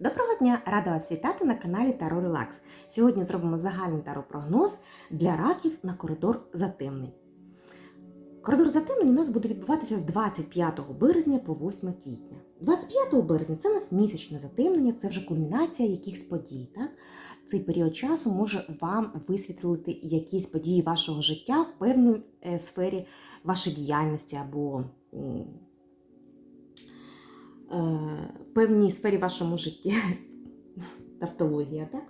Доброго дня! Рада вас вітати на каналі Таро Релакс. Сьогодні зробимо загальний таро-прогноз для раків на коридор затемнень. Коридор затемнень у нас буде відбуватися з 25 березня по 8 квітня. 25 березня це у нас місячне затемнення, це вже кульмінація якихось подій. Так? Цей період часу може вам висвітлити якісь події вашого життя в певній е, сфері вашої діяльності або в певній сфері вашому житті. Тавтологія, так?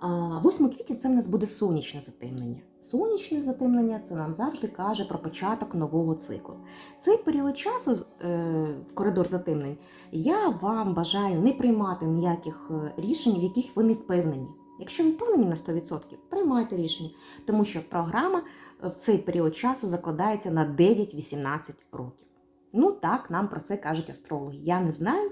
А 8 квітня це в нас буде сонячне затемнення. Сонячне затемнення це нам завжди каже про початок нового циклу. Цей період часу е, в коридор затемнень я вам бажаю не приймати ніяких е, рішень, в яких ви не впевнені. Якщо ви впевнені на 100%, приймайте рішення, тому що програма в цей період часу закладається на 9-18 років. Ну так, нам про це кажуть астрологи. Я не знаю,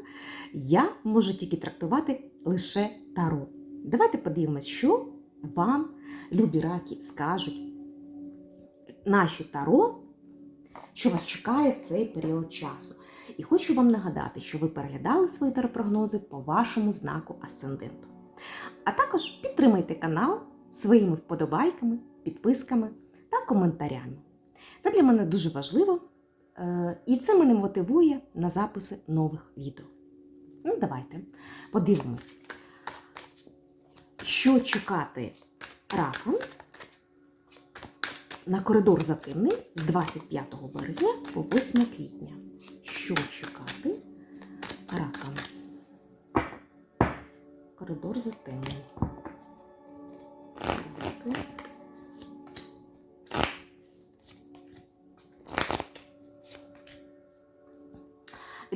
я можу тільки трактувати лише таро. Давайте подивимось, що вам, любі раки, скажуть наші таро, що вас чекає в цей період часу. І хочу вам нагадати, що ви переглядали свої таропрогнози по вашому знаку асценденту. А також підтримайте канал своїми вподобайками, підписками та коментарями. Це для мене дуже важливо, і це мене мотивує на записи нових відео. Ну, давайте подивимось, що чекати раком на коридор затемний з 25 березня по 8 квітня. Що чекати раком? Коридор затемний.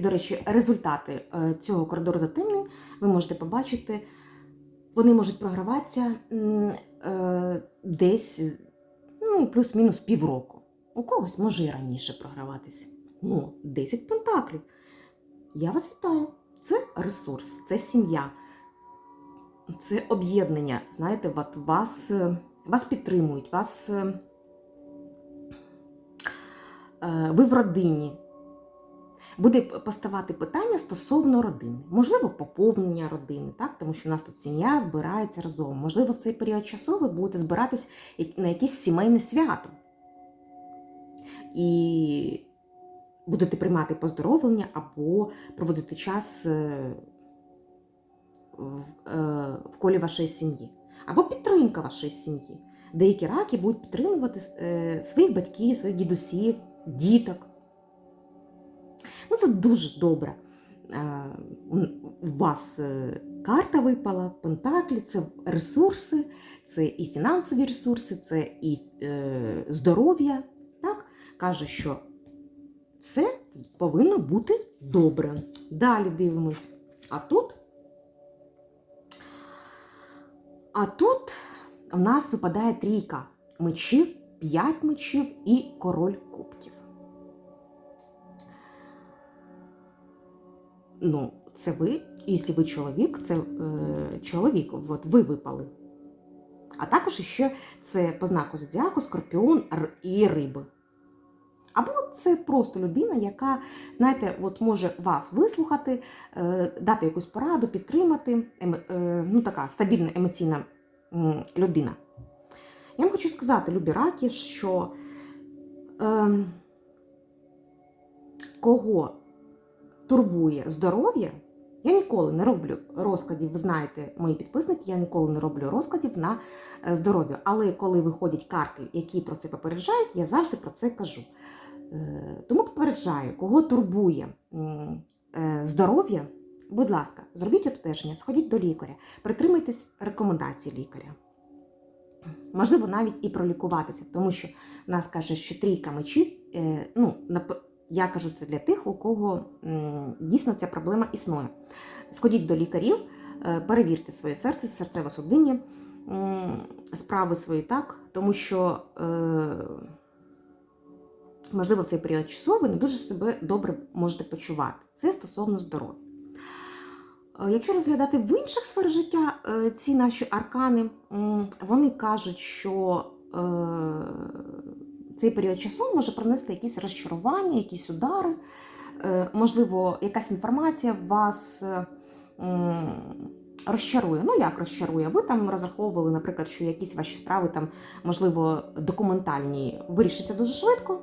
До речі, результати е, цього коридору затемнень ви можете побачити, вони можуть програватися е, десь ну, плюс-мінус півроку. У когось може і раніше програватися. Ну, 10 пентаклів. Я вас вітаю. Це ресурс, це сім'я, це об'єднання. Знаєте, вас, е, вас підтримують, вас, ви в родині. Буде поставати питання стосовно родини. Можливо, поповнення родини, так? тому що у нас тут сім'я збирається разом. Можливо, в цей період часу ви будете збиратись на якесь сімейне свято. І будете приймати поздоровлення або проводити час е, в, е, в колі вашої сім'ї, або підтримка вашої сім'ї. Деякі раки будуть підтримувати е, своїх батьків, своїх дідусів, діток. Ну, це дуже добре. Е, У вас е, карта випала, пентаклі, це ресурси, це і фінансові ресурси, це і е, здоров'я. Так? Каже, що все повинно бути добре. Далі дивимось. А тут. А тут у нас випадає трійка мечів, п'ять мечів і король кубків. Ну, це ви, якщо ви чоловік, це е, чоловік, от ви випали. А також ще це по знаку зодіаку, скорпіон і риби. Або це просто людина, яка, знаєте, от може вас вислухати, е, дати якусь пораду, підтримати, ем, е, ну така стабільна емоційна м, людина. Я вам хочу сказати, любі раки, що е, кого турбує здоров'я, я ніколи не роблю розкладів, ви знаєте, мої підписники, я ніколи не роблю розкладів на е, здоров'я. Але коли виходять карти, які про це попереджають, я завжди про це кажу. Е, Тому попереджаю, кого турбує е, здоров'я, будь ласка, зробіть обстеження, сходіть до лікаря, притримайтесь рекомендацій лікаря. Можливо, навіть і пролікуватися, тому що в нас каже, що трійка мечів, е, ну, я кажу це для тих, у кого дійсно ця проблема існує. Сходіть до лікарів, е, перевірте своє серце, серцево-судинні м, справи свої так, тому що, е, можливо, в цей період часу ви не дуже себе добре можете почувати. Це стосовно здоров'я. Е, Якщо розглядати в інших сферах життя ці наші аркани, вони кажуть, що цей період часу може принести якісь розчарування, якісь удари, е, можливо, якась інформація вас е, розчарує. Ну, як розчарує? Ви там розраховували, наприклад, що якісь ваші справи, там, можливо, документальні, вирішаться дуже швидко.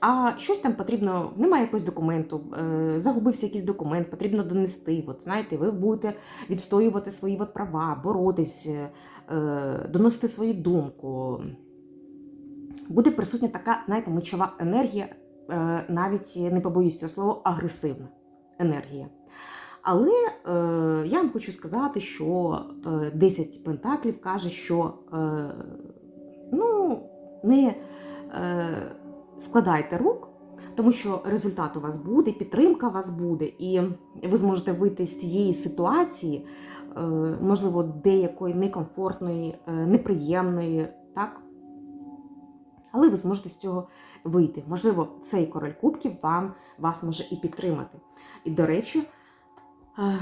А щось там потрібно, немає якогось документу, е, загубився якийсь документ, потрібно донести. От знаєте, ви будете відстоювати свої от права, боротись, доносити свою думку. Буде присутня така, знаєте, мечова енергія, е, навіть не побоюсь цього слова, агресивна енергія. Але е, я вам хочу сказати, що е, 10 пентаклів каже, що е, ну, не е, складайте рук, тому що результат у вас буде, підтримка у вас буде, і ви зможете вийти з цієї ситуації, е, можливо, деякої некомфортної, е, неприємної, так? Але ви зможете з цього вийти. Можливо, цей король кубків вам, вас може і підтримати. І, до речі, е,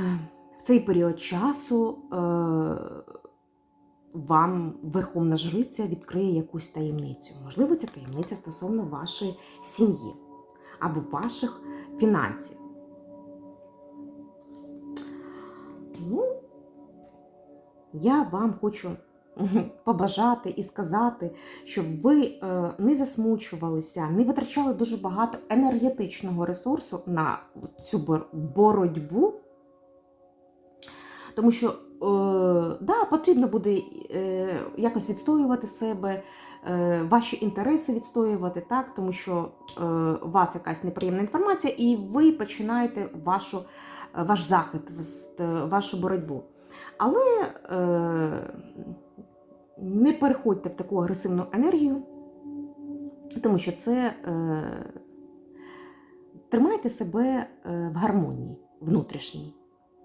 в цей період часу е, вам Верховна Жриця відкриє якусь таємницю. Можливо, ця таємниця стосовно вашої сім'ї або ваших фінансів. Ну, я вам хочу побажати і сказати, щоб ви е, не засмучувалися, не витрачали дуже багато енергетичного ресурсу на цю боротьбу. Тому що, е, да, потрібно буде е, якось відстоювати себе, ваші інтереси відстоювати, так, тому що у вас якась неприємна інформація, і ви починаєте вашу, ваш захист, вашу боротьбу. Але не переходьте в таку агресивну енергію, тому що це е, тримайте себе е, в гармонії внутрішній.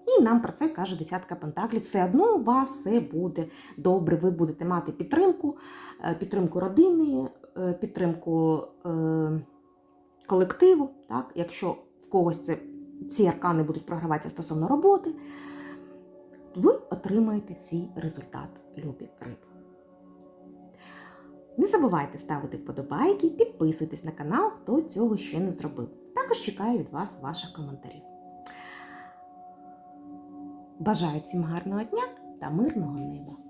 І нам про це каже десятка пентаклів. Все одно у вас все буде добре. Ви будете мати підтримку, е, підтримку родини, е, підтримку колективу. Так? Якщо в когось це, ці аркани будуть програватися стосовно роботи, ви отримаєте свій результат, любі риби. Не забувайте ставити вподобайки, підписуйтесь на канал, хто цього ще не зробив. Також чекаю від вас ваших коментарів. Бажаю всім гарного дня та мирного неба!